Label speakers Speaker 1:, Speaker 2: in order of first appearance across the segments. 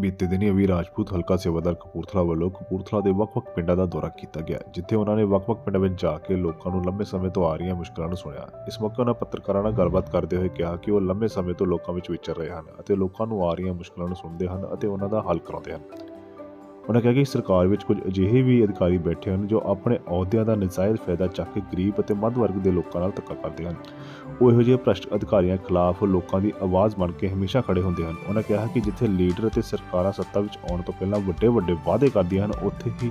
Speaker 1: ਬੀਤੇ ਦਿਨੀ ਅਵੀ ਰਾਜਪੂਤ ਹਲਕਾ ਸੇਵਾਦਾਰ ਕਪੂਰਥਲਾ ਵੱਲੋਂ ਕਪੂਰਥਲਾ ਦੇ ਵੱਖ-ਵੱਖ ਪਿੰਡਾਂ ਦਾ ਦੌਰਾ ਕੀਤਾ ਗਿਆ, ਜਿੱਥੇ ਉਹਨਾਂ ਨੇ ਵੱਖ-ਵੱਖ ਪਿੰਡਾਂ ਵਿੱਚ ਜਾ ਕੇ ਲੋਕਾਂ ਨੂੰ ਲੰਬੇ ਸਮੇਂ ਤੋਂ ਆ ਰਹੀਆਂ ਮੁਸ਼ਕਲਾਂ ਨੂੰ ਸੁਣਿਆ। ਇਸ ਮੌਕੇ ਉਹਨਾਂ ਪੱਤਰਕਾਰਾਂ ਨਾਲ ਗੱਲਬਾਤ ਕਰਦੇ ਹੋਏ ਕਿਹਾ ਕਿ ਉਹ ਲੰਬੇ ਸਮੇਂ ਤੋਂ ਲੋਕਾਂ ਵਿੱਚ ਵਿਚਰ ਰਹੇ ਹਨ ਅਤੇ ਲੋਕਾਂ ਨੂੰ ਆ ਰਹੀਆਂ ਮੁਸ਼ਕਲਾਂ ਨੂੰ ਸੁਣਦੇ ਹਨ ਅਤੇ ਉਹਨਾਂ ਦਾ ਹੱਲ ਕਰਾਉਂਦੇ ਹਨ। ਉਹਨਾਂ ਕਿਹਾ ਕਿ ਸਰਕਾਰ ਵਿੱਚ ਕੁਝ ਅਜਿਹੇ ਵੀ ਅਧਿਕਾਰੀ ਬੈਠੇ ਹਨ ਜੋ ਆਪਣੇ ਅਹੁਦਿਆਂ ਦਾ ਨਜਾਇਜ਼ ਫਾਇਦਾ ਚੱਕ ਕੇ ਗਰੀਬ ਅਤੇ ਮੱਧ ਵਰਗ ਦੇ ਲੋਕਾਂ ਨਾਲ ਧੱਕਾ ਕਰਦੇ ਹਨ। ਉਹ ਇਹੋ ਜਿਹੇ ਭ੍ਰਸ਼ਟ ਅਧਿਕਾਰੀਆਂ ਖਿਲਾਫ ਲੋਕਾਂ ਦੀ ਆਵਾਜ਼ ਬਣ ਕੇ ਹਮੇਸ਼ਾ ਖੜੇ ਹੁੰਦੇ ਹਨ। ਉਹਨਾਂ ਕਿਹਾ ਕਿ ਜਿੱਥੇ ਲੀਡਰ ਅਤੇ ਸਰਕਾਰਾਂ ਸੱਤਾ ਵਿੱਚ ਆਉਣ ਤੋਂ ਪਹਿਲਾਂ ਵੱਡੇ ਵੱਡੇ ਵਾਅਦੇ ਕਰਦੀਆਂ ਹਨ, ਉੱਥੇ ਹੀ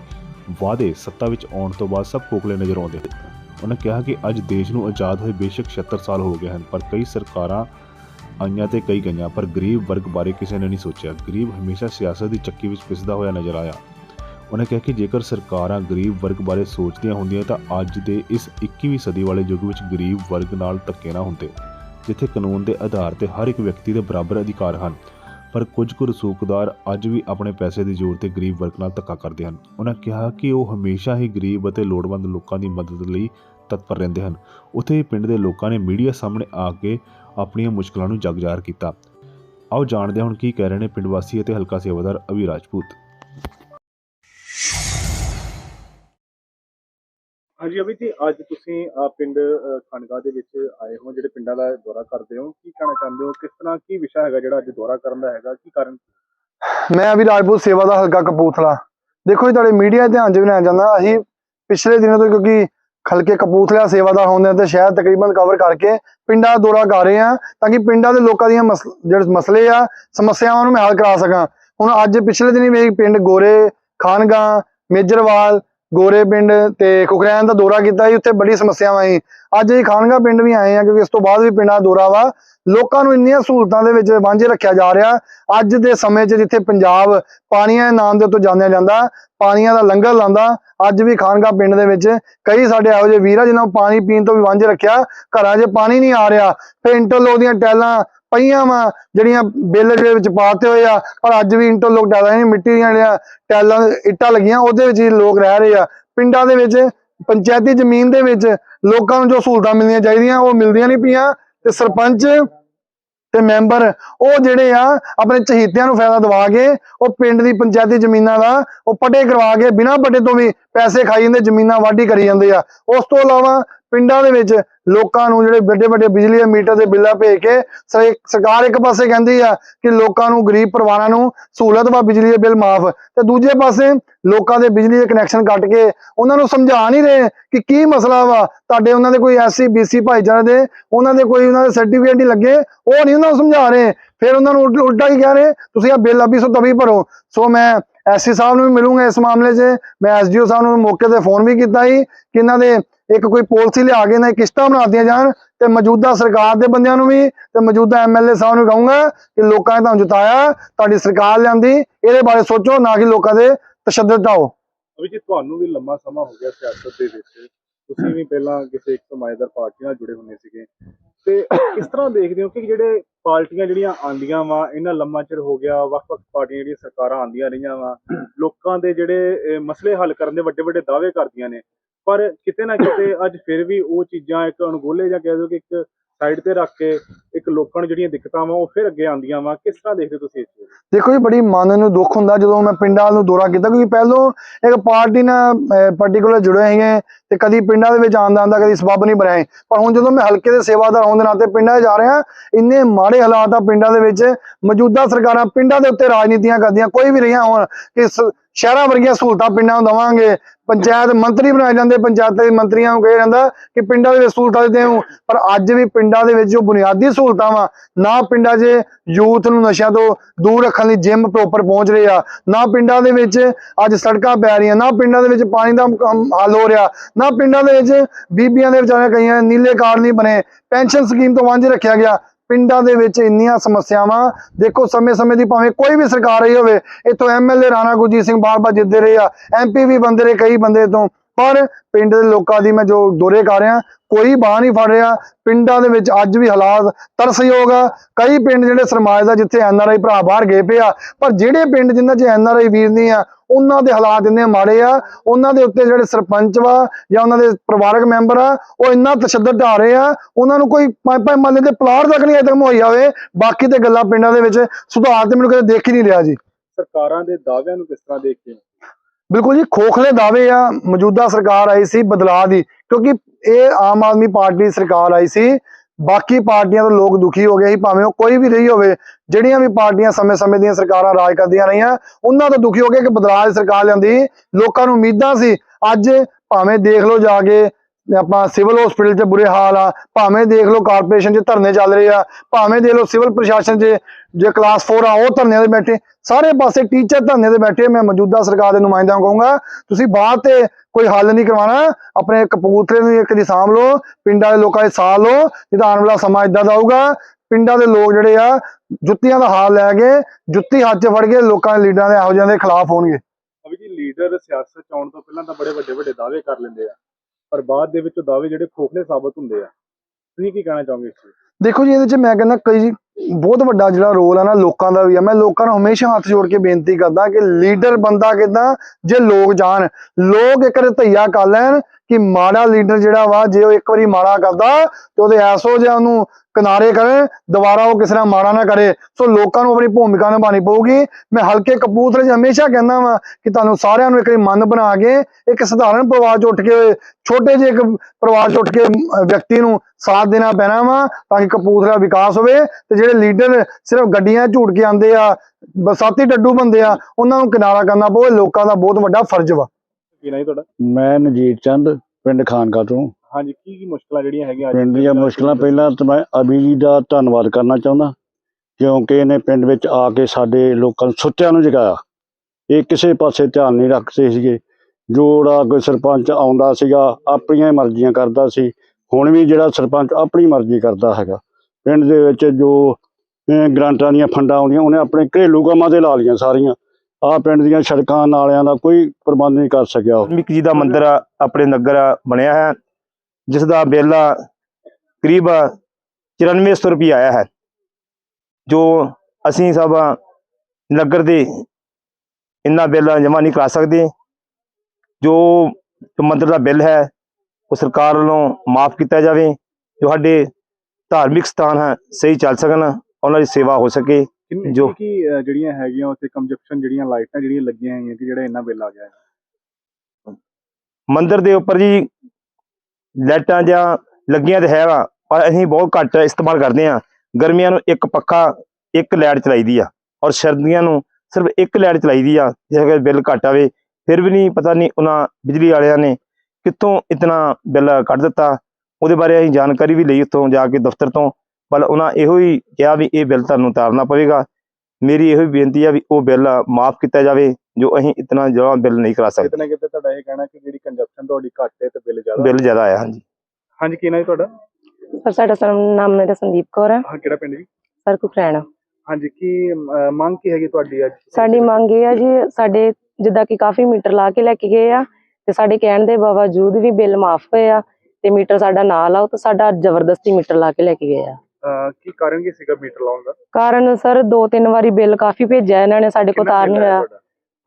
Speaker 1: ਵਾਅਦੇ ਸੱਤਾ ਵਿੱਚ ਆਉਣ ਤੋਂ ਬਾਅਦ ਸਭ ਖੋਖਲੇ ਨਜ਼ਰ ਆਉਂਦੇ ਹਨ। ਉਹਨਾਂ ਕਿਹਾ ਕਿ ਅੱਜ ਦੇਸ਼ ਨੂੰ ਆਜ਼ਾਦ ਹੋਏ ਬੇਸ਼ੱਕ 76 ਸਾਲ ਹੋ ਗਏ ਹਨ, ਪਰ ਕਈ ਸਰਕਾਰਾਂ ਆਈਆਂ ਤੇ ਕਈ ਗਈਆਂ, ਪਰ ਗਰੀਬ ਵਰਗ ਬਾਰੇ ਕਿਸੇ ਨੇ ਨਹੀਂ ਸੋਚਿਆ। ਗਰੀਬ ਹਮੇਸ਼ਾ ਸਿਆਸਤ ਦੀ ਚੱਕੀ ਵਿੱਚ ਪਿਸਦਾ ਹੋਇਆ ਨਜ਼ਰ ਆਇਆ। ਉਹਨਾਂ ਕਿਹਾ ਕਿ ਜੇਕਰ ਸਰਕਾਰਾਂ ਗਰੀਬ ਵਰਗ ਬਾਰੇ ਸੋਚਦੀਆਂ ਹੁੰਦੀਆਂ ਤਾਂ ਅੱਜ ਦੇ ਇਸ 21ਵੀਂ ਸਦੀ ਵਾਲੇ ਯੁੱਗ ਵਿੱਚ ਗਰੀਬ ਵਰਗ ਨਾਲ ਧੱਕੇ ਨਾ ਹੁੰਦੇ, ਜਿੱਥੇ ਕਾਨੂੰਨ ਦੇ ਆਧਾਰ ਤੇ ਹਰ ਇੱਕ ਵਿਅਕਤੀ ਦੇ ਬਰਾਬਰ ਅਧਿਕਾਰ ਹਨ। ਪਰ ਕੁਝ ਕੁ ਰਸੂਖਦਾਰ ਅੱਜ ਵੀ ਆਪਣੇ ਪੈਸੇ ਦੀ ਜ਼ੋਰ ਤੇ ਗਰੀਬ ਵਰਗ ਨਾਲ ਧੱਕਾ ਕਰਦੇ ਹਨ। ਉਹਨਾਂ ਕਿਹਾ ਕਿ ਉਹ ਹਮੇਸ਼ਾ ਹੀ ਗਰੀਬ ਅਤੇ ਲੋੜਵੰਦ ਲੋਕਾਂ ਦੀ ਮਦਦ ਲਈ ਤਤਪਰ ਰਹਿੰਦੇ ਹਨ। ਉੱਥੇ ਹੀ ਪਿੰਡ ਦੇ ਲੋਕਾਂ ਨੇ ਮੀਡੀਆ ਸਾਹਮਣੇ ਆ ਕੇ ਆਪਣੀਆਂ ਮੁਸ਼ਕਲਾਂ ਨੂੰ ਜਗ ਜ਼ਾਹਰ ਕੀਤਾ। ਆਓ ਜਾਣਦੇ ਹਾਂ ਹੁਣ ਕੀ ਕਹਿ ਰਹੇ ਨੇ ਪਿੰਡ ਵਾਸੀ ਅਤੇ ਹਲਕਾ ਸੇਵਾਦਾਰ ਅਵੀ ਰਾਜਪੂਤ।
Speaker 2: ਹਾਂਜੀ ਅਭੀ ਜੀ ਅੱਜ ਤੁਸੀਂ ਪਿੰਡ ਖਣਗਾ ਦੇ ਵਿੱਚ ਆਏ ਹੋ ਜਿਹੜੇ ਪਿੰਡਾਂ ਦਾ ਦੌਰਾ ਕਰਦੇ ਹੋ। ਕੀ ਕਹਿਣਾ ਚਾਹੁੰਦੇ ਹੋ? ਕਿਸ ਤਰ੍ਹਾਂ ਕੀ ਵਿਸ਼ਾ ਹੈਗਾ ਜਿਹੜਾ ਅੱਜ ਦੌਰਾ ਕਰਨ ਦਾ ਹੈਗਾ? ਕੀ ਕਾਰਨ?
Speaker 3: ਮੈਂ ਅਭੀ ਰਾਜਪੂਤ ਸੇਵਾ ਦਾ ਹਲਕਾ ਕਪੂਰਥਲਾ। ਦੇਖੋ ਜੀ ਤੁਹਾਡੇ ਮੀਡੀਆ ਧਿਆਨ 'ਚ ਵੀ ਲੈਣਾ ਚਾਹੁੰਦਾ ਅਸੀਂ ਪਿਛਲੇ ਦਿਨਾਂ ਤੋਂ ਕਿਉਂਕਿ ਖਲਕੇ ਕਪੂਥਲਾ ਸੇਵਾ ਦਾ ਹੁੰਦੇ ਤੇ ਸ਼ਹਿਰ ਤਕਰੀਬਨ ਕਵਰ ਕਰਕੇ ਪਿੰਡਾਂ ਦਾ ਦੌਰਾ ਕਰ ਰਹੇ ਆ ਤਾਂ ਕਿ ਪਿੰਡਾਂ ਦੇ ਲੋਕਾਂ ਦੀਆਂ ਮਸ- ਜਿਹੜੇ ਮਸਲੇ ਆ, ਸਮੱਸਿਆਵਾਂ ਨੂੰ ਮੈਂ ਹੱਲ ਕਰਾ ਸਕਾਂ। ਹੁਣ ਅੱਜ ਪਿਛਲੇ ਦਿਨੀ ਮੇਰੀ ਪਿੰਡ ਗੋਰੇ, ਖਾਨਗਾ, ਮੇਜਰਵਾਲ ਗੋਰੇ ਪਿੰਡ ਤੇ ਖੁਖਰੈਨ ਦਾ ਦੌਰਾ ਕੀਤਾ ਜੀ ਉੱਥੇ ਬੜੀ ਸਮੱਸਿਆਵਾਂ ਸੀ। ਅੱਜ ਇਹ ਖਾਨਗਾ ਪਿੰਡ ਵੀ ਆਏ ਆ ਕਿਉਂਕਿ ਇਸ ਤੋਂ ਬਾਅਦ ਵੀ ਪਿੰਡਾਂ ਦਾ ਦੌਰਾ ਵਾ। ਲੋਕਾਂ ਨੂੰ ਇੰਨੀਆਂ ਸਹੂਲਤਾਂ ਦੇ ਵਿੱਚ ਵਾਂਝੇ ਰੱਖਿਆ ਜਾ ਰਿਹਾ। ਅੱਜ ਦੇ ਸਮੇਂ 'ਚ ਜਿੱਥੇ ਪੰਜਾਬ ਪਾਣੀਆਂ ਦੇ ਨਾਮ ਦੇ ਉੱਤੇ ਜਾਣਿਆ ਜਾਂਦਾ, ਪਾਣੀਆਂ ਦਾ ਲੰਗਰ ਲਾਉਂਦਾ, ਅੱਜ ਵੀ ਖਾਨਗਾ ਪਿੰਡ ਦੇ ਵਿੱਚ। ਕਈ ਸਾਡੇ ਇਹੋ ਜਿਹੇ ਵੀਰ ਆ ਜਿਨ੍ਹਾਂ ਨੂੰ ਪਾਣੀ ਪੀਣ ਤੋਂ ਵੀ ਵਾਂਝੇ ਰੱਖਿਆ। ਘਰਾਂ 'ਚ ਪਾਣੀ ਨਹੀਂ ਆ ਰਿਹਾ। ਫਿਰ ਇੰਟਰਲੋਕ ਦੀਆਂ ਟੈਲਾਂ ਪਈਆਂ ਵਾ, ਜਿਹੜੀਆਂ ਬਿੱਲ ਦੇ ਵਿੱਚ ਪਾਤੇ ਹੋਏ ਆ, ਪਰ ਅੱਜ ਵੀ ਇੰਟਰਲੋਕ ਟੈਲਾਂ ਨਹੀਂ, ਮਿੱਟੀ ਦੀਆਂ ਜਿਹੜੀਆਂ ਟੈਲਾਂ, ਇੱਟਾਂ ਲੱਗੀਆਂ, ਉਹਦੇ ਵਿੱਚ ਹੀ ਲੋਕ ਰਹਿ ਰਹੇ ਆ। ਪਿੰਡਾਂ ਦੇ ਵਿੱਚ, ਪੰਚਾਇਤੀ ਜ਼ਮੀਨ ਦੇ ਵਿੱਚ ਲੋਕਾਂ ਨੂੰ ਜੋ ਸਹੂਲਤਾਂ ਮਿਲਣੀਆਂ ਚਾਹੀਦੀਆਂ, ਉਹ ਮਿਲਦੀਆਂ ਨਹੀਂ ਪਈਆਂ। ਤੇ ਸਰਪੰਚ ਤੇ ਮੈਂਬਰ, ਉਹ ਜਿਹੜੇ ਆ, ਆਪਣੇ ਚਹੀਤਿਆਂ ਨੂੰ ਫਾਇਦਾ ਦਵਾ ਕੇ, ਉਹ ਪਿੰਡ ਦੀ ਪੰਚਾਇਤੀ ਜ਼ਮੀਨਾਂ ਦਾ, ਉਹ ਪੱਟੇ ਕਰਵਾ ਕੇ, ਬਿਨਾਂ ਪੱਟੇ ਤੋਂ ਵੀ ਪੈਸੇ ਖਾਈ ਜਾਂਦੇ, ਜ਼ਮੀਨਾਂ ਵਾਢੀ ਕਰੀ ਜਾਂਦੇ ਆ। ਉਸ ਤੋਂ ਇਲਾਵਾ ਪਿੰਡਾਂ ਦੇ ਵਿੱਚ ਲੋਕਾਂ ਨੂੰ ਜਿਹੜੇ ਵੱਡੇ ਵੱਡੇ ਬਿਜਲੀ ਦੇ ਮੀਟਰ ਦੇ ਬਿੱਲਾਂ ਭੇਜ ਕੇ ਸਰਕਾਰ ਇੱਕ ਪਾਸੇ ਕਹਿੰਦੀ ਆ ਕਿ ਲੋਕਾਂ ਨੂੰ, ਗਰੀਬ ਪਰਿਵਾਰਾਂ ਨੂੰ ਸਹੂਲਤ ਵਾ ਬਿਜਲੀ ਦੇ ਬਿੱਲ ਮਾਫ, ਤੇ ਦੂਜੇ ਪਾਸੇ ਲੋਕਾਂ ਦੇ ਬਿਜਲੀ ਦੇ ਕਨੈਕਸ਼ਨ ਕੱਟ ਕੇ ਉਹਨਾਂ ਨੂੰ ਸਮਝਾ ਨਹੀਂ ਰਹੇ ਕਿ ਕੀ ਮਸਲਾ ਵਾ। ਤੁਹਾਡੇ ਉਹਨਾਂ ਦੇ ਕੋਈ ਐਸਸੀ ਬੀਸੀ ਭਾਈਚਾਰੇ ਦੇ, ਉਹਨਾਂ ਦੇ ਕੋਈ ਉਹਨਾਂ ਦੇ ਸਰਟੀਫਿਕੇਟ ਨਹੀਂ ਲੱਗੇ, ਉਹ ਨਹੀਂ ਉਹਨਾਂ ਨੂੰ ਸਮਝਾ ਰਹੇ। ਫਿਰ ਉਹਨਾਂ ਨੂੰ ਉਲਟ- ਉਲਟਾ ਹੀ ਕਹਿ ਰਹੇ? ਤੁਸੀਂ ਆ ਬਿੱਲ ਅਭੀ ਸੋ ਤਭੀ ਭਰੋ। ਸੋ ਮੈਂ ਐਸਸੀ ਸਾਹਿਬ ਨੂੰ ਵੀ ਮਿਲੂੰਗਾ ਇਸ ਮਾਮਲੇ 'ਚ। ਮੈਂ ਐਸਡੀਓ ਸਾਹਿਬ ਨੂੰ ਮੌਕੇ ਤੇ ਫੋਨ ਵੀ ਕੀਤਾ ਸੀ ਕਿ ਇਹਨਾਂ ਦੇ ਇੱਕ ਕੋਈ ਪਾਲਿਸੀ ਲਿਆ ਕੇ ਇਹਨਾਂ ਕਿਸ਼ਤਾਂ ਬਣਾ ਜਾਣ ਤੇ ਮੌਜੂਦਾ ਸਰਕਾਰ ਦੇ ਬੰਦਿਆਂ ਨੂੰ ਵੀ ਤੇ ਮੌਜੂਦਾ ਐਮਐਲਏ ਸਾਹਿਬ ਨੂੰ ਕਹੂੰਗਾ ਕਿ ਲੋਕਾਂ ਨੇ ਤੁਹਾਨੂੰ ਜਿਤਾਇਆ, ਤੁਹਾਡੀ ਸਰਕਾਰ ਲਿਆਂਦੀ, ਇਹਦੇ ਬਾਰੇ ਸੋਚੋ, ਨਾ ਕਿ ਲੋਕਾਂ ਦੇ ਤਸ਼ੱਦਦ ਢਾਓ।
Speaker 2: ਅਭੀ ਜੀ ਤੁਹਾਨੂੰ ਵੀ ਲੰਮਾ ਸਮਾਂ ਹੋ ਗਿਆ ਸਿਆਸਤ ਦੇ ਵਿੱਚ। ਤੁਸੀਂ ਵੀ ਪਹਿਲਾਂ ਕਿਸੇ ਇੱਕ ਸਮਾਜਦਾਰ ਪਾਰਟੀ ਨਾਲ ਜੁੜੇ ਹੁੰਦੇ ਸੀਗੇ। ਤੇ ਇਸ ਤਰ੍ਹਾਂ ਦੇਖਦੇ ਹੋ ਕਿ ਜਿਹੜੇ ਪਾਰਟੀਆਂ ਜਿਹੜੀਆਂ ਆਂਦੀਆਂ ਵਾ, ਇਹਨਾਂ ਲੰਮਾ ਚਿਰ ਹੋ ਗਿਆ, ਵੱਖ-ਵੱਖ ਪਾਰਟੀਆਂ ਜਿਹੜੀਆਂ ਸਰਕਾਰਾਂ ਆਂਦੀਆਂ ਰਹੀਆਂ ਵਾ, ਲੋਕਾਂ ਦੇ ਜਿਹੜੇ ਮਸਲੇ ਹੱਲ ਕਰਨ ਦੇ ਵੱਡੇ ਵੱਡੇ ਦਾਅਵੇ ਕਰਦੀਆਂ ਨੇ। ਪਰ ਕਿਤੇ ਨਾ ਕਿਤੇ ਅੱਜ ਫਿਰ ਵੀ ਉਹ ਚੀਜ਼ਾਂ ਇੱਕ ਅਣਗੋਲੇ ਜਾਂ ਕਹਿ ਦਿਓ ਕਿ ਇੱਕ ਸਾਈਡ ਤੇ ਰੱਖ ਕੇ ਇੱਕ ਲੋਕਾਂ ਨੂੰ ਜਿਹੜੀਆਂ ਦਿੱਕਤਾਂ ਵਾ ਉਹ ਫਿਰ ਅੱਗੇ ਆਉਂਦੀਆਂ ਵਾ ਕਿਸ ਤਰ੍ਹਾਂ ਦੇਖਦੇ ਹੋ ਤੁਸੀਂ ਇਸ ਨੂੰ?
Speaker 3: ਦੇਖੋ ਜੀ, ਬੜੀ ਮਨ ਨੂੰ ਦੁੱਖ ਹੁੰਦਾ ਜਦੋਂ ਮੈਂ ਪਿੰਡਾਂ ਨੂੰ ਦੌਰਾ ਕੀਤਾ, ਕਿਉਂਕਿ ਪਹਿਲੋਂ ਇੱਕ ਪਾਰਟੀ ਨਾਲ ਪਾਰਟਿਕੂਲਰ ਜੁੜੇ ਹੈਗੇ ਤੇ ਕਦੀ ਪਿੰਡਾਂ ਦੇ ਵਿੱਚ ਆਂਦਾ ਆਂਦਾ ਕਦੀ ਸਬੱਬ ਨਹੀਂ ਬਣਾਏ ਪਰ ਹੁਣ ਜਦੋਂ ਮੈਂ ਹਲਕੇ ਦੇ ਸੇਵਾਦਾਰ ਹੋਣ ਦੇ ਨਾਤੇ ਪਿੰਡਾਂ 'ਚ ਜਾ ਰਿਹਾ, ਇੰਨੇ ਮਾੜੇ ਹਾਲਾਤ ਆ ਪਿੰਡਾਂ ਦੇ ਵਿੱਚ, ਮੌਜੂਦਾ ਸਰਕਾਰਾਂ ਪਿੰਡਾਂ ਦੇ ਉੱਤੇ ਰਾਜਨੀਤੀਆਂ ਕਰਦੀਆਂ, ਕੋਈ ਵੀ ਰਹੀਆਂ ਹੋਣ, ਕਿ ਸ਼ਹਿਰਾਂ ਵਰਗੀਆਂ ਸਹੂਲਤਾਂ ਪਿੰਡਾਂ ਨੂੰ ਦਵਾਂਗੇ, ਪੰਚਾਇਤ ਮੰਤਰੀ ਬਣਾਏ ਜਾਂਦੇ, ਪੰਚਾਇਤ ਦੇ ਮੰਤਰੀਆਂ ਨੂੰ ਕਿਹਾ ਜਾਂਦਾ ਕਿ ਪਿੰਡਾਂ ਦੇ ਵਿੱਚ ਸਹੂਲਤਾਂ ਦਿੱਤੇ ਪਰ ਅੱਜ ਵੀ ਪਿੰਡਾਂ ਦੇ ਵਿੱਚ ਜੋ ਬੁਨਿਆਦੀ ਸਹੂਲਤਾਂ ਵਾ, ਨਾ ਪਿੰਡਾਂ 'ਚ ਯੂਥ ਨੂੰ ਨਸ਼ਿਆਂ ਤੋਂ ਦੂਰ ਰੱਖਣ ਲਈ ਜਿਮ ਪ੍ਰੋਪਰ ਪਹੁੰਚ ਰਹੇ ਆ, ਨਾ ਪਿੰਡਾਂ ਦੇ ਵਿੱਚ ਅੱਜ ਸੜਕਾਂ ਪੈ ਰਹੀਆਂ, ਨਾ ਪਿੰਡਾਂ ਦੇ ਵਿੱਚ ਪਾਣੀ ਦਾ ਕੰਮ ਹੱਲ ਹੋ ਰਿਹਾ ਨਾ ਪਿੰਡਾਂ ਦੇ ਵਿੱਚ ਬੀਬੀਆਂ ਦੇ ਵਿਚਾਰੇ ਕਈਆਂ ਨੀਲੇ ਕਾਰਡ ਨਹੀਂ ਬਣੇ, ਪੈਨਸ਼ਨ ਸਕੀਮ ਤੋਂ ਵਾਂਝੇ ਰੱਖਿਆ ਗਿਆ। ਪਿੰਡਾਂ ਦੇ ਵਿੱਚ ਇੰਨੀਆਂ ਸਮੱਸਿਆਵਾਂ, ਦੇਖੋ ਸਮੇਂ-ਸਮੇਂ ਦੀ ਭਾਵੇਂ ਕੋਈ ਵੀ ਸਰਕਾਰ ਰਹੀ ਹੋਵੇ, ਇੱਥੋਂ ਐਮਐਲਏ ਰਾਣਾ ਗੁਰਜੀਤ ਸਿੰਘ ਬਾਰ-ਬਾਰ ਜਿੱਤਦੇ ਰਹੇ ਆ ਐਮਪੀ ਵੀ ਬੰਦੇ ਰਹੇ ਕਈ ਬੰਦੇ ਤੋਂ ਪਰ ਪਿੰਡ ਦੇ ਲੋਕਾਂ ਦੀ ਮੈਂ ਜੋ ਦੌਰੇ ਕਰ ਰਿਹਾ, ਕੋਈ ਬਾਹ ਨਹੀਂ ਫੜ ਰਿਹਾ। ਪਿੰਡਾਂ ਦੇ ਵਿੱਚ ਅੱਜ ਵੀ ਹਾਲਾਤ ਤਰਸਯੋਗ ਆ। ਕਈ ਪਿੰਡ ਜਿਹੜੇ ਸਰਮਾਜ ਦਾ ਜਿੱਥੇ ਐਨਆਰਆਈ ਭਰਾ ਬਾਹਰ ਗਏ ਪਿਆ ਪਰ ਜਿਹੜੇ ਪਿੰਡ ਜਿਨ੍ਹਾਂ 'ਚ ਐਨਆਰਆਈ ਵੀਰ ਨਹੀਂ ਆ ਉਹਨਾਂ ਦੇ ਹਾਲਾਤ ਇੰਨੇ ਮਾੜੇ ਆ ਉਹਨਾਂ ਦੇ ਉੱਤੇ ਜਿਹੜੇ ਸਰਪੰਚ ਵਾ ਜਾਂ ਉਹਨਾਂ ਦੇ ਪਰਿਵਾਰਕ ਮੈਂਬਰ ਆ ਉਹ ਇੰਨਾ ਤਸ਼ੱਦਦ ਢਾ ਰਹੇ ਆ ਉਹਨਾਂ ਨੂੰ ਕੋਈ ਪੰਜ ਪੰਜ ਮਰਲੇ ਦੇ ਪਲਾਟ ਤੱਕ ਨਹੀਂ ਅਜੇ ਤੱਕ ਮੁਹੱਈਆ ਹੋਏ ਬਾਕੀ ਤੇ ਗੱਲਾਂ ਪਿੰਡਾਂ ਦੇ ਵਿੱਚ ਸੁਧਾਰ ਤੇ ਮੈਨੂੰ ਕਦੇ ਦੇਖ ਹੀ ਨਹੀਂ ਰਿਹਾ ਜੀ।
Speaker 2: ਸਰਕਾਰਾਂ ਦੇ ਦਾਅਵਿਆਂ ਨੂੰ ਕਿਸ ਤਰ੍ਹਾਂ ਦੇਖਦੇ ਹੋ?
Speaker 3: ਬਿਲਕੁਲ ਜੀ ਖੋਖਲੇ ਦਾਅਵੇ ਆ ਮੌਜੂਦਾ ਸਰਕਾਰ ਆਈ ਸੀ ਬਦਲਾਅ ਦੀ ਕਿਉਂਕਿ ਇਹ ਆਮ ਆਦਮੀ ਪਾਰਟੀ ਦੀ ਸਰਕਾਰ ਆਈ ਸੀ ਬਾਕੀ ਪਾਰਟੀਆਂ ਤੋਂ ਲੋਕ ਦੁਖੀ ਹੋ ਗਏ ਸੀ, ਭਾਵੇਂ ਉਹ ਕੋਈ ਵੀ ਰਹੀ ਹੋਵੇ, ਜਿਹੜੀਆਂ ਵੀ ਪਾਰਟੀਆਂ ਸਮੇਂ-ਸਮੇਂ ਦੀਆਂ ਸਰਕਾਰਾਂ ਰਾਜ ਕਰਦੀਆਂ ਰਹੀਆਂ, ਉਹਨਾਂ ਤੋਂ ਦੁਖੀ ਹੋ ਕੇ ਕਿ ਬਦਲਾਅ ਸਰਕਾਰ ਲਿਆਂਦੀ, ਲੋਕਾਂ ਨੂੰ ਉਮੀਦਾਂ ਸੀ, ਅੱਜ ਭਾਵੇਂ ਦੇਖ ਲਓ ਜਾ ਕੇ ਆਪਾਂ ਸਿਵਲ ਹਸਪੀਟਲ 'ਚ ਬੁਰੇ ਹਾਲ ਆ, ਭਾਵੇਂ ਦੇਖ ਲਓ ਕਾਰਪੋਰੇਸ਼ਨ 'ਚ ਧਰਨੇ ਚੱਲ ਰਹੇ ਆ, ਭਾਵੇਂ ਦੇਖ ਲਓ ਸਿਵਲ ਪ੍ਰਸ਼ਾਸਨ 'ਚ ਜੇ ਕਲਾਸ 4 ਆ, ਉਹ ਧਰਨਿਆਂ ਤੇ ਬੈਠੇ, ਸਾਰੇ ਪਾਸੇ ਟੀਚਰ ਧਰਨੇ ਤੇ ਬੈਠੇ, ਮੈਂ ਮੌਜੂਦਾ ਸਰਕਾਰ ਦੇ ਨੁਮਾਇੰਦਿਆਂ ਨੂੰ ਕਹੂੰਗਾ, ਤੁਸੀਂ ਬਾਅਦ ਤੇ ਕੋਈ ਹੱਲ ਨਹੀਂ ਕਰਵਾਉਣਾ। ਆਪਣੇ ਕਪੂਰਥਲੇ ਨੂੰ ਇੱਕ ਦੀ ਸਾਂਭ ਲਓ ਪਿੰਡਾਂ ਦੇ ਲੋਕਾਂ ਦੇ ਸਾਥ ਲਓ ਤਾਂ ਆਉਣ ਵਾਲਾ ਸਮਾਂ ਇਦਾਂ ਦਾ ਆਊਗਾ। ਪਿੰਡਾਂ ਦੇ ਲੋਕ ਜਿਹੜੇ ਆ ਜੁੱਤੀਆਂ ਦਾ ਹਾਲ ਲੈ ਕੇ ਜੁੱਤੀ ਹੱਥ 'ਚ ਫੜ ਕੇ ਲੋਕਾਂ ਦੇ ਲੀਡਰਾਂ ਦੇ ਇਹੋ ਜਿਹਿਆਂ ਦੇ ਖਿਲਾਫ ਹੋਣਗੇ।
Speaker 2: ਅਭੀ ਜੀ ਲੀਡਰ ਸਿਆਸਤ 'ਚ ਆਉਣ ਤੋਂ ਪਹਿਲਾਂ ਤਾਂ ਬੜੇ ਵੱਡੇ ਵੱਡੇ ਦਾਅਵੇ ਕਰ ਲੈਂਦੇ ਆ। ਪਰ ਬਾਅਦ ਦੇ ਵਿੱਚ ਉਹ ਦਾਅਵੇ ਜਿਹੜੇ ਖੋਖਲੇ ਸਾਬਤ ਹੁੰਦੇ ਆ। ਤੁਸੀਂ ਕੀ ਕਹਿਣਾ ਚਾਹੋਗੇ ਇਸ 'ਚ?
Speaker 3: ਦੇਖੋ ਜੀ ਇਹਦੇ 'ਚ ਮੈਂ ਕਹਿੰਦਾ ਕਈ ਬਹੁਤ ਵੱਡਾ ਜਿਹੜਾ ਰੋਲ ਆ ਨਾ ਲੋਕਾਂ ਦਾ ਵੀ ਆ। ਮੈਂ ਲੋਕਾਂ ਨੂੰ ਹਮੇਸ਼ਾ ਹੱਥ ਜੋੜ ਕੇ ਬੇਨਤੀ ਕਰਦਾ ਕਿ ਲੀਡਰ ਬੰਦਾ ਕਿਦਾਂ, ਜੇ ਲੋਕ ਜਾਣ। ਲੋਕ ਇੱਕ ਰਤਈਆ ਕਰ ਲੈਣ ਕਿ ਮਾੜਾ ਲੀਡਰ ਜਿਹੜਾ ਵਾ, ਜੇ ਉਹ ਇੱਕ ਵਾਰੀ ਮਾੜਾ ਕਰਦਾ ਤੇ ਉਹਦੇ ਐਸੋ ਜਿਹਾ ਉਹਨੂੰ ਕਿਨਾਰੇ ਕਰਨ ਦੁਬਾਰਾ ਉਹ ਕਿਸੇ ਨਾਲ ਮਾੜਾ ਨਾ ਕਰੇ। ਸੋ ਲੋਕਾਂ ਨੂੰ ਆਪਣੀ ਭੂਮਿਕਾ ਨਿਭਾਉਣੀ ਪਊਗੀ। ਮੈਂ ਹਲਕੇ ਕਪੂਰਥਲੇ 'ਚ ਹਮੇਸ਼ਾ ਕਹਿੰਦਾ ਵਾਂ ਕਿ ਤੁਹਾਨੂੰ ਸਾਰਿਆਂ ਨੂੰ ਇੱਕ ਵਾਰੀ ਮਨ ਬਣਾ ਕੇ ਇੱਕ ਸਧਾਰਨ ਪਰਿਵਾਰ 'ਚ ਉੱਠ ਕੇ, ਛੋਟੇ ਜਿਹੇ ਇੱਕ ਪਰਿਵਾਰ 'ਚ ਉੱਠ ਕੇ ਵਿਅਕਤੀ ਨੂੰ ਸਾਥ ਦੇਣਾ ਪੈਣਾ ਵਾ, ਤਾਂ ਕਿ ਕਪੂਰਥਲਾ ਵਿਕਾਸ ਹੋਵੇ ਤੇ ਜਿਹੜੇ ਲੀਡਰ ਸਿਰਫ ਗੱਡੀਆਂ ਝੂਟ ਕੇ ਆਉਂਦੇ ਆ ਬਸਾਤੀ ਡੱਡੂ ਬੰਦੇ ਆ ਉਹਨਾਂ ਨੂੰ ਕਿਨਾਰਾ ਕਰਨਾ ਪਵੇ ਲੋਕਾਂ ਦਾ ਬਹੁਤ ਵੱਡਾ ਫਰਜ਼ ਵਾ।
Speaker 2: ਕੀ ਨਹੀਂ ਤੁਹਾਡਾ?
Speaker 4: ਮੈਂ ਨਜੀਤ ਚੰਦ ਪਿੰਡ ਖਾਨਕਾ ਤੋਂ।
Speaker 2: ਹਾਂਜੀ ਕੀ ਕੀ ਮੁਸ਼ਕਲਾਂ ਜਿਹੜੀਆਂ ਹੈਗੀਆਂ
Speaker 4: ਪਿੰਡ ਦੀਆਂ ਮੁਸ਼ਕਲਾਂ ਪਹਿਲਾਂ ਤਾਂ ਮੈਂ ਅਭੀ ਜੀ ਦਾ ਧੰਨਵਾਦ ਕਰਨਾ ਚਾਹੁੰਦਾ ਕਿਉਂਕਿ ਇਹਨੇ ਪਿੰਡ ਵਿੱਚ ਆ ਕੇ ਸਾਡੇ ਲੋਕਾਂ ਨੂੰ ਸੁੱਤਿਆਂ ਨੂੰ ਜਗਾਇਆ। ਇਹ ਕਿਸੇ ਪਾਸੇ ਧਿਆਨ ਨਹੀਂ ਰੱਖਦੇ ਸੀਗੇ। ਜੋੜਾ ਕੋਈ ਸਰਪੰਚ ਆਉਂਦਾ ਸੀਗਾ ਆਪਣੀਆਂ ਹੀ ਮਰਜ਼ੀਆਂ ਕਰਦਾ ਸੀ। ਹੁਣ ਵੀ ਜਿਹੜਾ ਸਰਪੰਚ ਆਪਣੀ ਮਰਜ਼ੀ ਕਰਦਾ ਹੈਗਾ। ਪਿੰਡ ਦੇ ਵਿੱਚ ਜੋ ਅਹ, ਗ੍ਰਾਂਟਾਂ ਦੀਆਂ ਫੰਡਾਂ ਆਉਂਦੀਆਂ ਉਹਨੇ ਆਪਣੇ ਘਰੇਲੂ ਕੰਮਾਂ ਤੇ ਲਾ ਲਈਆਂ ਸਾਰੀਆਂ ਆ ਪਿੰਡ ਦੀਆਂ ਸੜਕਾਂ ਨਾਲਿਆਂ ਦਾ ਕੋਈ ਪ੍ਰਬੰਧ ਨਹੀਂ ਕਰ ਸਕਿਆ ਉਹ।
Speaker 5: ਜੀ ਦਾ ਮੰਦਿਰ ਆਪਣੇ ਨਗਰ ਬਣਿਆ ਹੈ ਜਿਸ ਦਾ ਬਿੱਲ ਆ ਕਰੀਬ 9400 ਰੁਪਏ ਆਇਆ ਹੈ ਜੋ ਅਸੀਂ ਸਭ ਨਗਰ ਦੇ ਇੰਨਾ ਬਿੱਲ ਜਮ੍ਹਾਂ ਨਹੀਂ ਕਰਾ ਸਕਦੇ ਜੋ ਮੰਦਰ ਦਾ ਬਿੱਲ ਹੈ ਉਹ ਸਰਕਾਰ ਵੱਲੋਂ ਮਾਫ ਕੀਤਾ ਜਾਵੇ ਜੋ ਸਾਡੇ ਧਾਰਮਿਕ ਸਥਾਨ ਹੈ ਸਹੀ ਚੱਲ ਸਕਣ ਉਹਨਾਂ ਦੀ ਸੇਵਾ ਹੋ ਸਕੇ ਜੋ-
Speaker 2: ਕੀ ਜਿਹੜੀਆਂ ਹੈਗੀਆਂ ਉੱਥੇ ਕੰਜਕਸ਼ਨ ਜਿਹੜੀਆਂ ਲਾਈਟਾਂ ਜਿਹੜੀਆਂ ਲੱਗੀਆਂ ਹੋਈਆਂ ਕਿ ਜਿਹੜਾ ਇੰਨਾ ਬਿੱਲ ਆ ਗਿਆ ਹੈ?
Speaker 5: ਮੰਦਿਰ ਦੇ ਉੱਪਰ ਜੀ ਲਾਈਟਾਂ ਜਾਂ ਲੱਗੀਆਂ ਤੇ ਹੈ ਵਾ ਪਰ ਅਸੀਂ ਬਹੁਤ ਘੱਟ ਇਸਤੇਮਾਲ ਕਰਦੇ ਹਾਂ। ਗਰਮੀਆਂ ਨੂੰ ਇੱਕ ਪੱਖਾ ਇੱਕ ਲਾਈਟ ਚਲਾਈਦੀ ਆ ਔਰ ਸਰਦੀਆਂ ਨੂੰ ਸਿਰਫ ਇੱਕ ਲਾਈਟ ਚਲਾਈਦੀ ਆ ਜੇ ਬਿੱਲ ਘੱਟ ਆਵੇ। ਫਿਰ ਵੀ ਨਹੀਂ ਪਤਾ ਨਹੀਂ ਉਹਨਾਂ ਬਿਜਲੀ ਵਾਲਿਆਂ ਨੇ ਕਿੱਥੋਂ ਇਤਨਾ ਬਿੱਲ ਕੱਢ ਦਿੱਤਾ। ਉਹਦੇ ਬਾਰੇ ਅਸੀਂ ਜਾਣਕਾਰੀ ਵੀ ਲਈ ਉੱਥੋਂ ਜਾ ਕੇ ਦਫ਼ਤਰ ਤੋਂ ਪਰ ਉਹਨਾਂ ਇਹੋ ਹੀ ਕਿਹਾ ਵੀ ਇਹ ਬਿੱਲ ਤੁਹਾਨੂੰ ਉਤਾਰਨਾ ਪਵੇਗਾ। ਮੇਰੀ ਇਹੋ ਹੀ ਬੇਨਤੀ ਆ ਵੀ ਉਹ ਬਿੱਲ ਮਾਫ ਕੀਤਾ ਜਾਵੇ ਜੋ ਅਸੀਂ ਇਤਨਾ ਜਮਾ ਬਿੱਲ ਨਹੀਂ ਕਰਾ ਸਕਦੇ।
Speaker 2: ਕਿਤੇ ਨਾ ਕਿਤੇ ਤੁਹਾਡਾ ਇਹ ਕਹਿਣਾ ਕਿ ਜਿਹੜੀ ਕੰਜਕਸ਼ਨ ਤੁਹਾਡੀ ਘੱਟ ਹੈ ਤੇ ਬਿੱਲ ਜ਼ਿਆਦਾ
Speaker 5: ਬਿੱਲ ਜ਼ਿਆਦਾ ਆਇਆ ਹਾਂਜੀ।
Speaker 2: ਹਾਂਜੀ ਕੀ ਨਾਮ ਹੈ ਤੁਹਾਡਾ?
Speaker 6: ਸਰ ਸਾਡਾ ਸਰ ਨਾਮ ਮੇਰਾ ਸੰਦੀਪ ਕੌਰ ਹੈ।
Speaker 2: ਹਾਂ ਕਿਹੜਾ ਪਿੰਡ ਜੀ?
Speaker 6: ਸਰ ਕੁਖਰੈਣਾ।
Speaker 2: ਹਾਂਜੀ ਕੀ ਅਹ, ਮੰਗ ਕੀ ਹੈਗੀ ਤੁਹਾਡੀ ਅੱਜ?
Speaker 6: ਸਾਡੀ ਮੰਗ ਇਹ ਆ ਜੀ ਸਾਡੇ ਜਿੱਦਾਂ ਕਿ ਕਾਫੀ ਮੀਟਰ ਲਾ ਕੇ ਲੈ ਕੇ ਗਏ ਆ ਤੇ ਸਾਡੇ ਕਹਿਣ ਦੇ ਬਾਵਜੂਦ ਵੀ ਬਿੱਲ ਮਾਫ ਹੋਏ ਆ। ਤੇ ਮੀਟਰ ਸਾਡਾ ਨਾ ਲਾਓ ਤਾਂ ਸਾਡਾ ਜ਼ਬਰਦਸਤੀ ਮੀਟਰ ਲਾ ਕੇ ਲੈ ਕੇ ਗਏ ਆ।
Speaker 2: ਕੀ ਕਾਰਨ ਕੀ ਸੀਗਾ ਮੀਟਰ ਲਾਉਣ ਦਾ?
Speaker 6: ਕਾਰਨ ਸਰ ਦੋ ਤਿੰਨ ਵਾਰੀ ਬਿੱਲ ਕਾਫੀ ਭੇਜਿਆ ਇਹਨਾਂ ਨੇ ਸਾਡੇ ਕੋਲ ਤਾਰ ਨਹੀਂ
Speaker 2: ਆਇਆ?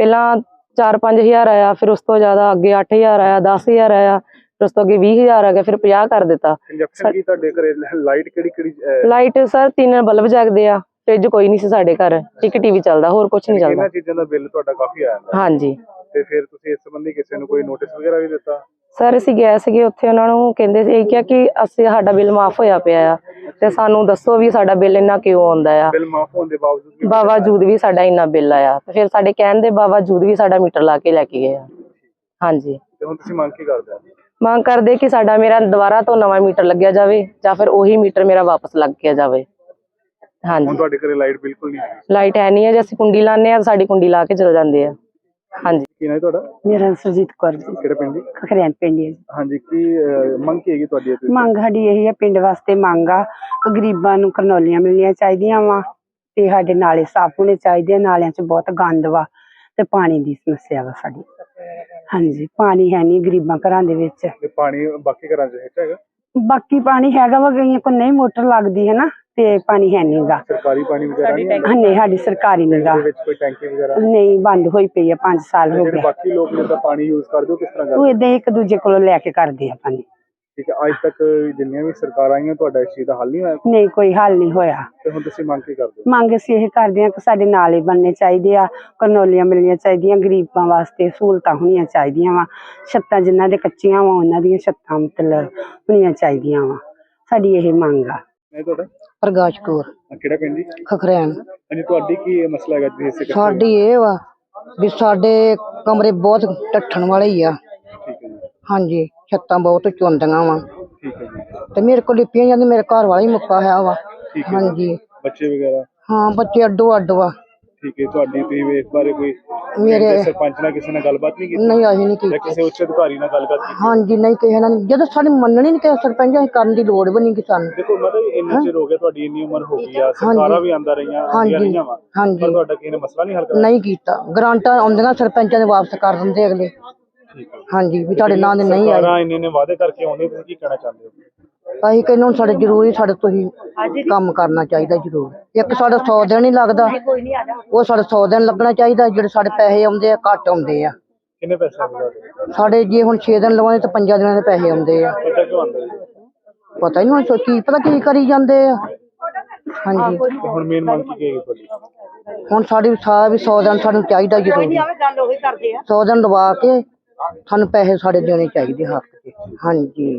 Speaker 6: ਪਹਿਲਾਂ 4-5000 ਆਇਆ ਫਿਰ ਉਸ ਤੋਂ ਜ਼ਿਆਦਾ ਅੱਗੇ 8000 ਆਇਆ 10000 ਆਇਆ ਫਿਰ ਉਸ ਤੋਂ ਅੱਗੇ 20000 ਆ ਗਿਆ ਫਿਰ 50 ਕਰ ਦਿੱਤਾ।
Speaker 2: ਕੰਜਕਸ਼ਨ ਕੀ ਤੁਹਾਡੇ ਘਰੇ? ਲਾਈਟ ਕਿਹੜੀ ਕਿਹੜੀ
Speaker 6: ਲਾਈਟ ਸਰ ਤਿੰਨ ਬਲਬ ਜਗਦੇ ਆ ਫ੍ਰਿਜ ਕੋਈ ਨਹੀਂ ਸੀ ਸਾਡੇ ਘਰ ਇੱਕ ਟੀਵੀ ਚੱਲਦਾ ਹੋਰ ਕੁਝ ਨਹੀਂ ਚੱਲਦਾ।
Speaker 2: ਇਹਨਾਂ ਚੀਜ਼ਾਂ ਦਾ ਬਿੱਲ ਤੁਹਾਡਾ ਕਾਫੀ ਆਇਆ।
Speaker 6: ਹਾਂਜੀ।
Speaker 2: ਤੇ ਫਿਰ ਤੁਸੀਂ ਇਸ ਸੰਬੰਧੀ ਕਿਸੇ ਨੂੰ ਕੋਈ ਨੋਟਿਸ ਵਗੈਰਾ ਵੀ ਦਿੱਤਾ?
Speaker 6: ਸਰ ਅਸੀਂ ਗਏ ਸੀਗੇ ਉੱਥੇ ਉਹਨਾਂ ਨੂੰ ਕਹਿੰਦੇ ਸੀ ਇਹ ਕਿਹਾ ਕਿ ਅਸੀਂ ਸਾਡਾ ਬਿੱਲ ਮਾਫ ਹੋਇਆ ਪਿਆ ਆ ਤੇ ਸਾਨੂੰ ਦੱਸੋ ਵੀ ਸਾਡਾ ਬਿੱਲ ਇੰਨਾ ਕਿਉਂ ਆਉਂਦਾ ਆ।
Speaker 2: ਬਿੱਲ ਮਾਫ ਹੋਣ ਦੇ ਬਾਵਜੂਦ ਵੀ
Speaker 6: ਬਾਵਜੂਦ ਵੀ ਸਾਡਾ ਇੰਨਾ ਬਿੱਲ ਆਇਆ। ਤੇ ਫਿਰ ਸਾਡੇ ਕਹਿਣ ਦੇ ਬਾਵਜੂਦ ਵੀ ਸਾਡਾ ਮੀਟਰ ਲਾ ਕੇ ਲੈ ਕੇ ਗਏ ਆ। ਹਾਂਜੀ।
Speaker 2: ਤੇ ਹੁਣ ਤੁਸੀਂ ਮੰਗ ਕੀ ਕਰਦੇ ਹੋ?
Speaker 6: ਮੰਗ ਕਰਦੇ ਕਿ ਸਾਡਾ ਮੇਰਾ ਦੁਬਾਰਾ ਤੋਂ ਨਵਾਂ ਮੀਟਰ ਲੱਗਿਆ ਜਾਵੇ ਜਾਂ ਫਿਰ ਉਹੀ ਮੀਟਰ ਮੇਰਾ ਵਾਪਸ ਲੱਗ ਗਿਆ ਜਾਵੇ।
Speaker 2: ਹੁਣ
Speaker 6: ਹਾਂਜੀ
Speaker 2: ਤੁਹਾਡੇ ਘਰੇ ਲਾਈਟ ਬਿਲਕੁਲ ਨਹੀਂ ਹੈ
Speaker 6: ਲਾਈਟ ਹੈ ਨਹੀਂ ਹੈ ਜੇ ਅਸੀਂ ਕੁੰਡੀ ਲਾਉਂਦੇ ਆ ਸਾਡੀ ਕੁੰਡੀ ਲਾ ਕੇ ਚਲੇ ਜਾਂਦੇ ਆ।
Speaker 2: ਕੀ ਨਾਮ ਹੈ ਤੁਹਾਡਾ?
Speaker 7: ਮੇਰਾ ਸਰਜੀਤ ਕੌਰ ਜੀ।
Speaker 2: ਕਿਹੜਾ ਪਿੰਡ ਜੀ?
Speaker 7: ਖਖਰਿਆਂ ਪਿੰਡ ਹੈ ਜੀ।
Speaker 2: ਹਾਂਜੀ ਕੀ ਅਹ, ਮੰਗ ਕੀ ਹੈਗੀ ਤੁਹਾਡੀ ਇੱਥੇ?
Speaker 7: ਮੰਗ ਸਾਡੀ ਇਹ ਹੈ ਪਿੰਡ ਵਾਸਤੇ ਮੰਗ ਆ ਕਿ ਗਰੀਬਾਂ ਨੂੰ ਕਰਨੌਲੀਆਂ ਮਿਲਣੀਆਂ ਚਾਹੀਦੀਆਂ ਵਾ ਤੇ ਸਾਡੇ ਨਾਲੇ ਸਾਫ਼ ਹੋਣੇ ਚਾਹੀਦੇ ਆ ਨਾਲਿਆਂ 'ਚ ਬਹੁਤ ਗੰਦ ਵਾ ਤੇ ਪਾਣੀ ਦੀ ਸਮੱਸਿਆ ਵਾ ਸਾਡੀ। ਹਾਂਜੀ ਪਾਣੀ ਹੈ ਨਹੀਂ ਗਰੀਬਾਂ ਘਰਾਂ ਦੇ ਵਿੱਚ।
Speaker 2: ਤੇ ਪਾਣੀ ਬਾਕੀ ਘਰਾਂ 'ਚ ਹੈ ਹੈਗਾ?
Speaker 7: ਬਾਕੀ ਪਾਣੀ ਹੈਗਾ ਵਾ ਕਈਆਂ ਕੋਲ ਨਹੀਂ ਮੋਟਰ ਲੱਗਦੀ ਹੈ ਨਾ। ਤੇ ਪਾਣੀ ਹੈ ਨਹੀਂਗਾ
Speaker 2: ਸਰਕਾਰੀ ਪਾਣੀ ਵਗੈਰਾ ਨਹੀਂ ਆਉਂਦਾ?
Speaker 7: ਨਹੀਂ ਸਾਡੀ ਸਰਕਾਰੀ ਨੀਗਾ
Speaker 2: ਦੇ ਵਿੱਚ ਕੋਈ ਟੈਂਕੀ ਵਗੈਰਾ?
Speaker 7: ਨਹੀਂ ਬੰਦ ਹੋਈ ਪਈ ਆ 5 ਸਾਲ ਹੋ
Speaker 2: ਜਿਹੜੇ
Speaker 7: ਗਏ।
Speaker 2: ਬਾਕੀ ਲੋਕ ਨੇ ਤਾਂ ਪਾਣੀ ਯੂਜ਼ ਕਰਦੇ ਹੋ ਕਿਸ ਤਰ੍ਹਾਂ
Speaker 7: ਉਹ
Speaker 2: ਕਰਦੇ
Speaker 7: ਏਦਾਂ ਹੀ ਇੱਕ ਦੂਜੇ ਕੋਲੋਂ ਲੈ ਕੇ ਕਰਦੇ ਆ ਪਾਣੀ।
Speaker 2: ਠੀਕ ਹੈ ਅੱਜ ਤੱਕ ਜਿੰਨੀਆਂ ਵੀ ਸਰਕਾਰਾਂ ਆਈਆਂ ਤੁਹਾਡਾ ਇਸ ਚੀਜ਼ ਦਾ ਹੱਲ ਨਹੀਂ ਹੋਇਆ?
Speaker 7: ਨਹੀਂ ਕੋਈ ਹੱਲ ਨਹੀਂ ਹੋਇਆ।
Speaker 2: ਤੇ ਹੁਣ ਤੁਸੀਂ ਮੰਗ ਕੀ ਕਰਦੇ ਹੋ?
Speaker 7: ਮੰਗ ਅਸੀਂ ਇਹ ਕਰਦੇ ਹਾਂ ਕਿ ਸਾਡੇ ਨਾਲੇ ਬਣਨੇ ਚਾਹੀਦੇ ਆ ਕਰਨੋਲੀਆਂ ਮਿਲਣੀਆਂ ਚਾਹੀਦੀਆਂ ਗਰੀਬਾਂ ਵਾਸਤੇ ਸਹੂਲਤਾਂ ਹੋਣੀਆਂ ਚਾਹੀਦੀਆਂ ਵਾ। ਛੱਤਾਂ ਜਿਨ੍ਹਾਂ ਦੇ ਕੱਚੀਆਂ ਵਾ ਉਹਨਾਂ ਦੀਆਂ ਛੱਤਾਂ ਮਤਲਬ ਹੋਣੀਆਂ ਚਾਹੀਦੀਆਂ ਵਾ। ਸਾਡੀ ਇਹ ਮੰਗ ਆ।
Speaker 2: ਮੈਂ ਤੁਹਾਡਾ?
Speaker 8: ਪ੍ਰਕਾਸ਼ ਕੌਰ।
Speaker 2: ਆਹ ਕਿਹੜਾ ਪਿੰਡ ਜੀ?
Speaker 8: ਖਖਰੈਣ
Speaker 2: ਹਾਂਜੀ ਤੁਹਾਡੀ ਕੀ ਮਸਲਾ ਹੈਗਾ ਜੀ ਇਸੇ ਕਰਕੇ?
Speaker 8: ਸਾਡੀ ਇਹ ਵਾ ਵੀ ਸਾਡੇ ਕਮਰੇ ਬਹੁਤ ਟੱਠਣ ਵਾਲੇ ਹੀ ਆ।
Speaker 2: ਠੀਕ ਹੈ ਜੀ।
Speaker 8: ਹਾਂਜੀ ਛੱਤਾਂ ਬਹੁਤ ਚੁੰਦੀਆਂ ਵਾ।
Speaker 2: ਠੀਕ ਹੈ ਜੀ।
Speaker 8: ਤੇ ਮੇਰੇ ਕੋਲ ਲਿਪੀਆਂ ਜਾਂਦੀ ਮੇਰੇ ਘਰ ਵਾਲਾ ਹੀ ਮੁੱਕਾ ਹੋਇਆ ਵਾ।
Speaker 2: ਠੀਕ ਹੈ
Speaker 8: ਹਾਂਜੀ।
Speaker 2: ਬੱਚੇ ਵਗੈਰਾ?
Speaker 8: ਹਾਂ ਬੱਚੇ ਅੱਡੋ ਅੱਡ ਵਾ।
Speaker 2: ਠੀਕ ਹੈ ਤੁਹਾਡੀ ਤੁਸੀਂ ਇਸ ਬਾਰੇ ਕੋਈ
Speaker 8: ਮੇਰੇ-
Speaker 2: ਦੇ ਸਰਪੰਚ ਨਾਲ ਕਿਸੇ ਨਾਲ ਗੱਲਬਾਤ ਨਹੀਂ ਕੀਤੀ?
Speaker 8: ਨਹੀਂ ਅਸੀਂ ਨਹੀਂ
Speaker 2: ਜਾਂ
Speaker 8: ਕੀਤੀ।
Speaker 2: ਕਿਸੇ ਉੱਚ ਅਧਿਕਾਰੀ ਨਾਲ ਗੱਲਬਾਤ ਕੀਤੀ?
Speaker 8: ਹਾਂਜੀ ਨਹੀਂ ਕਿਸੇ ਨਾਲ। ਜਦੋਂ ਸਾਡੀ ਮੰਨਣੀ ਨਹੀਂ ਕਿਸੇ ਸਰਪੰਚ ਅਸੀਂ ਕਰਨ ਦੀ ਲੋੜ ਵੀ ਨਹੀਂ ਕਿ ਸਾਨੂੰ
Speaker 2: ਦੇਖੋ ਮਤਲਬ ਇੰਨਾ ਚਿਰ ਹੋ ਗਿਆ ਤੁਹਾਡੀ ਇੰਨੀ ਉਮਰ ਹੋ ਗਈ ਆ ਸਰਕਾਰਾਂ ਵੀ ਆਂਦਾ ਰਹੀਆਂ ਆਉਂਦੀਆਂ
Speaker 8: ਹਾਂਜੀ
Speaker 2: ਰਹੀਆਂ ਵਾ। ਪਰ
Speaker 8: ਹਾਂਜੀ
Speaker 2: ਤੁਹਾਡਾ ਕਿਸੇ ਨੇ ਮਸਲਾ ਨਹੀਂ ਹੱਲ ਕਰਾਇਆ?
Speaker 8: ਨਹੀਂ ਕੀਤਾ। ਗ੍ਰਾਂਟਾਂ ਆਉਂਦੀਆਂ ਸਰਪੰਚਾਂ ਦੇ ਵਾਪਸ ਕਰ ਦਿੰਦੇ ਅਗਲੇ।
Speaker 2: ਠੀਕ ਹੈ
Speaker 8: ਹਾਂਜੀ ਵੀ ਤੁਹਾਡੇ ਨਾਂ ਦੇ ਨਹੀਂ ਆਏ।
Speaker 2: ਸਰਕਾਰਾਂ ਇੰਨੇ ਨੇ ਵਾਅਦੇ ਕਰਕੇ ਆਉਂਦੇ ਤੁਸੀਂ ਕੀ ਕਹਿਣਾ ਚਾਹੁੰਦੇ ਹੋ?
Speaker 8: ਅਸੀਂ ਕਹਿੰਦੇ ਹੁਣ ਸਾਡੇ ਜ਼ਰੂਰੀ ਸਾਡੇ ਤੁਸੀਂ ਕੰਮ ਕਰਨਾ ਚਾਹੀਦਾ ਜ਼ਰੂਰ। ਇੱਕ ਸਾਡਾ 100 ਦਿਨ ਨਹੀਂ ਲੱਗਦਾ। ਉਹ ਸਾਡੇ 100 ਦਿਨ ਲੱਗਣਾ ਚਾਹੀਦਾ ਜਿਹੜੇ ਸਾਡੇ ਪੈਸੇ ਆਉਂਦੇ ਆ ਘੱਟ ਆਉਂਦੇ ਆ।
Speaker 2: ਕਿੰਨੇ ਪੈਸੇ ਆਉਂਦੇ
Speaker 8: ਸਾਡੇ ਜੇ ਹੁਣ 6 ਦਿਨ ਲਵਾਂਗੇ ਤਾਂ 5 ਦਿਨਾਂ ਦੇ ਪੈਸੇ ਆਉਂਦੇ ਆ। ਪਤਾ ਨਹੀਂ ਹੁਣ ਸੋ ਕੀ ਪਤਾ ਕੀ ਕਰੀ ਜਾਂਦੇ ਆ। ਹਾਂਜੀ।
Speaker 2: ਤੇ ਹੁਣ ਮੇਨ ਮੰਗ ਕੀ ਕਹੇਗੀ ਤੁਹਾਡੀ?
Speaker 8: ਹੁਣ ਸਾਡੀ ਸਾਹ ਵੀ 100 ਦਿਨ ਸਾਨੂੰ ਚਾਹੀਦਾ ਜ਼ਰੂਰੀ। 100 ਦਿਨ ਲਵਾ ਕੇ ਸਾਨੂੰ ਪੈਸੇ ਸਾਡੇ ਦੇਣੇ ਚਾਹੀਦੇ ਹੱਕ 'ਚ ਹਾਂਜੀ।